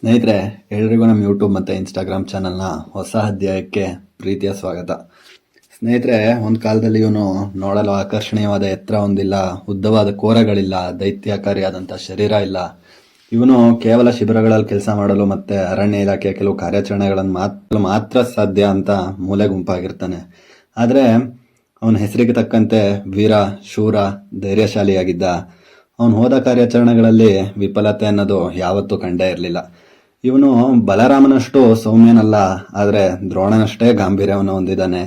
ಸ್ನೇಹಿತರೆ, ಎಲ್ರಿಗೂ ನಮ್ಮ ಯೂಟ್ಯೂಬ್ ಮತ್ತು ಇನ್ಸ್ಟಾಗ್ರಾಮ್ ಚಾನಲ್ನ ಹೊಸ ಅಧ್ಯಾಯಕ್ಕೆ ಪ್ರೀತಿಯ ಸ್ವಾಗತ. ಸ್ನೇಹಿತರೆ, ಒಂದು ಕಾಲದಲ್ಲಿ ಇವನು ನೋಡಲು ಆಕರ್ಷಣೀಯವಾದ ಎತ್ತರ ಹೊಂದಿಲ್ಲ, ಉದ್ದವಾದ ಕೋರಗಳಿಲ್ಲ, ದೈತ್ಯಕಾರಿಯಾದಂಥ ಶರೀರ ಇಲ್ಲ. ಇವನು ಕೇವಲ ಶಿಬಿರಗಳಲ್ಲಿ ಕೆಲಸ ಮಾಡಲು ಮತ್ತು ಅರಣ್ಯ ಇಲಾಖೆಯ ಕೆಲವು ಕಾರ್ಯಾಚರಣೆಗಳನ್ನು ಮಾತ್ರ ಮಾತ್ರ ಸಾಧ್ಯ ಅಂತ ಮೂಲೆ ಗುಂಪಾಗಿರ್ತಾನೆ. ಆದರೆ, ಅವನ ಹೆಸರಿಗೆ ತಕ್ಕಂತೆ ವೀರ, ಶೂರ, ಧೈರ್ಯಶಾಲಿಯಾಗಿದ್ದ. ಅವನು ಹೋದ ಕಾರ್ಯಾಚರಣೆಗಳಲ್ಲಿ ವಿಫಲತೆ ಅನ್ನೋದು ಯಾವತ್ತೂ ಕಂಡೇ ಇರಲಿಲ್ಲ. ಇವನು ಬಲರಾಮನಷ್ಟು ಸೌಮ್ಯನಲ್ಲ, ಆದರೆ ದ್ರೋಣನಷ್ಟೇ ಗಾಂಭೀರ್ಯವನ್ನು ಹೊಂದಿದ್ದಾನೆ.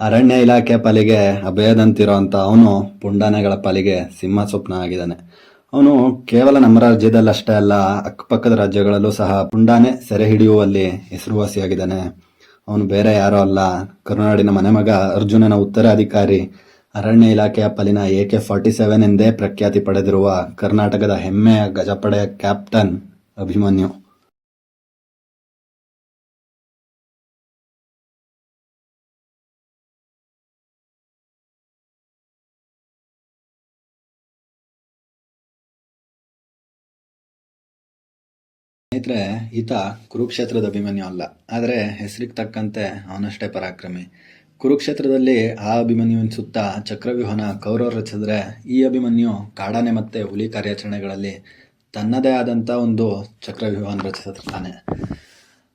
ಅರಣ್ಯ ಇಲಾಖೆ ಪಾಲಿಗೆ ಅಭಯದಂತಿರೋಂಥ ಅವನು ಪುಂಡಾನೆಗಳ ಪಾಲಿಗೆ ಸಿಂಹ ಸ್ವಪ್ನ ಆಗಿದ್ದಾನೆ. ಅವನು ಕೇವಲ ನಮ್ಮ ರಾಜ್ಯದಲ್ಲಷ್ಟೇ ಅಲ್ಲ, ಅಕ್ಕಪಕ್ಕದ ರಾಜ್ಯಗಳಲ್ಲೂ ಸಹ ಪುಂಡಾನೆ ಸೆರೆ ಹಿಡಿಯುವಲ್ಲಿ ಹೆಸರುವಾಸಿಯಾಗಿದ್ದಾನೆ ಅವನು ಬೇರೆ ಯಾರೋ ಅಲ್ಲ. ಕರುನಾಡಿನ ಮನೆಮಗ ಅರ್ಜುನನ ಉತ್ತರಾಧಿಕಾರಿ, ಅರಣ್ಯ ಇಲಾಖೆಯ ಪಾಲಿನ ಎ ಕೆ ಫಾರ್ಟಿ ಸೆವೆನ್ ಎಂದೇ ಪ್ರಖ್ಯಾತಿ ಪಡೆದಿರುವ ಕರ್ನಾಟಕದ ಹೆಮ್ಮೆಯ ಗಜಪಡೆಯ ಕ್ಯಾಪ್ಟನ್ ಅಭಿಮನ್ಯು. ಸ್ನೇಹಿತರೆ, ಈತ ಕುರುಕ್ಷೇತ್ರದ ಅಭಿಮನ್ಯು ಅಲ್ಲ. ಆದರೆ ಹೆಸರಿಗೆ ತಕ್ಕಂತೆ ಅವನಷ್ಟೇ ಪರಾಕ್ರಮಿ. ಕುರುಕ್ಷೇತ್ರದಲ್ಲಿ ಆ ಅಭಿಮನ್ಯುವಿನ ಸುತ್ತ ಚಕ್ರವ್ಯೂಹನ ಕೌರವರು ರಚಿಸಿದ್ರೆ ಈ ಅಭಿಮನ್ಯು ಕಾಡಾನೆ ಮತ್ತೆ ಹುಲಿ ಕಾರ್ಯಾಚರಣೆಗಳಲ್ಲಿ ತನ್ನದೇ ಆದಂಥ ಒಂದು ಚಕ್ರವ್ಯೂಹನ ರಚಿಸುತ್ತಾನೆ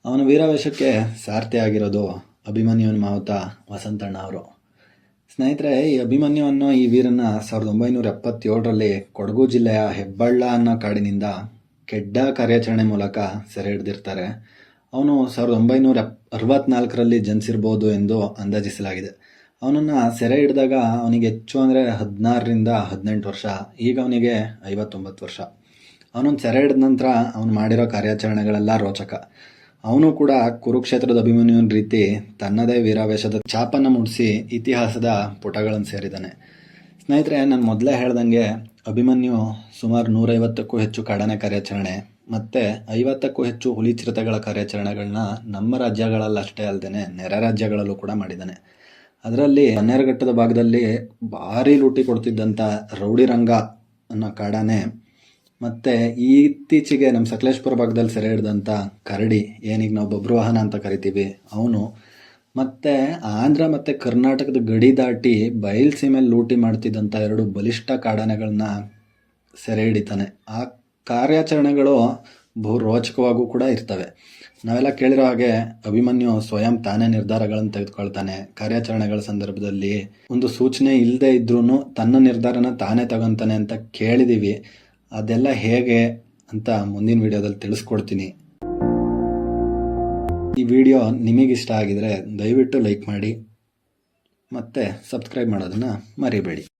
ಅವನ ವೀರಾವೇಶಕ್ಕೆ ಸಾರ್ಥಿ ಆಗಿರೋದು ಅಭಿಮನ್ಯುವಿನ ಮಾವುತ ವಸಂತಣ್ಣ ಅವರು. ಸ್ನೇಹಿತರೆ, ಈ ಅಭಿಮನ್ಯುವನ್ನು ಈ ವೀರನ್ನ ಸಾವಿರದ ಒಂಬೈನೂರ ಎಪ್ಪತ್ತೇಳರಲ್ಲಿ ಕೊಡಗು ಜಿಲ್ಲೆಯ ಹೆಬ್ಬಳ್ಳ ಅನ್ನೋ ಕಾಡಿನಿಂದ ಕೆಡ್ಡ ಕಾರ್ಯಾಚರಣೆ ಮೂಲಕ ಸೆರೆ ಹಿಡಿದಿರ್ತಾರೆ. ಅವನು ಸಾವಿರದ ಒಂಬೈನೂರ ಅರವತ್ನಾಲ್ಕರಲ್ಲಿ ಜನಿಸಿರ್ಬೋದು ಎಂದು ಅಂದಾಜಿಸಲಾಗಿದೆ. ಅವನನ್ನು ಸೆರೆ ಹಿಡಿದಾಗ ಅವನಿಗೆ ಹೆಚ್ಚು ಅಂದರೆ ಹದಿನಾರರಿಂದ ಹದಿನೆಂಟು ವರ್ಷ, ಈಗ ಅವನಿಗೆ ಐವತ್ತೊಂಬತ್ತು ವರ್ಷ. ಅವನೊಂದು ಸೆರೆ ಹಿಡಿದ ನಂತರ ಅವನು ಮಾಡಿರೋ ಕಾರ್ಯಾಚರಣೆಗಳೆಲ್ಲ ರೋಚಕ. ಅವನು ಕೂಡ ಕುರುಕ್ಷೇತ್ರದ ಅಭಿಮನ್ಯುವಿನ ರೀತಿ ತನ್ನದೇ ವೀರಾವೇಶದ ಛಾಪನ್ನು ಮೂಡಿಸಿ ಇತಿಹಾಸದ ಪುಟಗಳನ್ನು ಸೇರಿದ್ದಾನೆ ಸ್ನೇಹಿತರೆ, ನಾನು ಮೊದಲೇ ಹೇಳ್ದಂಗೆ ಅಭಿಮನ್ಯು ಸುಮಾರು ನೂರೈವತ್ತಕ್ಕೂ ಹೆಚ್ಚು ಕಾಡಾನೆ ಕಾರ್ಯಾಚರಣೆ ಮತ್ತು ಐವತ್ತಕ್ಕೂ ಹೆಚ್ಚು ಹುಲಿ ಚಿರತೆಗಳ ಕಾರ್ಯಾಚರಣೆಗಳನ್ನ ನಮ್ಮ ರಾಜ್ಯಗಳಲ್ಲಷ್ಟೇ ಅಲ್ಲದೆ ನೆರೆ ರಾಜ್ಯಗಳಲ್ಲೂ ಕೂಡ ಮಾಡಿದ್ದಾನೆ. ಅದರಲ್ಲಿ ಬನ್ನೇರುಘಟ್ಟದ ಭಾಗದಲ್ಲಿ ಭಾರಿ ಲೂಟಿ ಕೊಡ್ತಿದ್ದಂಥ ರೌಡಿ ರಂಗ ಅನ್ನೋ ಕಾಡಾನೆ ಮತ್ತು ಇತ್ತೀಚೆಗೆ ನಮ್ಮ ಸಕಲೇಶ್ಪುರ ಭಾಗದಲ್ಲಿ ಸೆರೆ ಹಿಡಿದಂಥ ಕರಡಿ ಏನೀಗ ನಾವು ಬಬ್ರುವಾಹನ ಅಂತ ಕರಿತೀವಿ, ಅವನು ಮತ್ತು ಆಂಧ್ರ ಮತ್ತು ಕರ್ನಾಟಕದ ಗಡಿ ದಾಟಿ ಬಯಲ್ಸೀಮೆಯಲ್ಲಿ ಲೂಟಿ ಮಾಡ್ತಿದ್ದಂಥ ಎರಡು ಬಲಿಷ್ಠ ಕಾಡಾನೆಗಳನ್ನ ಸೆರೆ ಹಿಡಿತಾನೆ. ಆ ಕಾರ್ಯಾಚರಣೆಗಳು ಬಹು ರೋಚಕವಾಗೂ ಕೂಡ ಇರ್ತವೆ. ನಾವೆಲ್ಲ ಕೇಳಿರೋ ಹಾಗೆ ಅಭಿಮನ್ಯು ಸ್ವಯಂ ತಾನೇ ನಿರ್ಧಾರಗಳನ್ನು ತೆಗೆದುಕೊಳ್ತಾನೆ. ಕಾರ್ಯಾಚರಣೆಗಳ ಸಂದರ್ಭದಲ್ಲಿ ಒಂದು ಸೂಚನೆ ಇಲ್ಲದೆ ಇದ್ರೂ ತನ್ನ ನಿರ್ಧಾರನ ತಾನೇ ತಗೊತಾನೆ ಅಂತ ಕೇಳಿದ್ದೀವಿ ಅದೆಲ್ಲ ಹೇಗೆ ಅಂತ ಮುಂದಿನ ವಿಡಿಯೋದಲ್ಲಿ ತಿಳಿಸ್ಕೊಡ್ತೀನಿ. ಈ ವಿಡಿಯೋ ನಿಮಗಿಷ್ಟ ಆಗಿದರೆ ದಯವಿಟ್ಟು ಲೈಕ್ ಮಾಡಿ ಮತ್ತು ಸಬ್ಸ್ಕ್ರೈಬ್ ಮಾಡೋದನ್ನು ಮರಿಬೇಡಿ.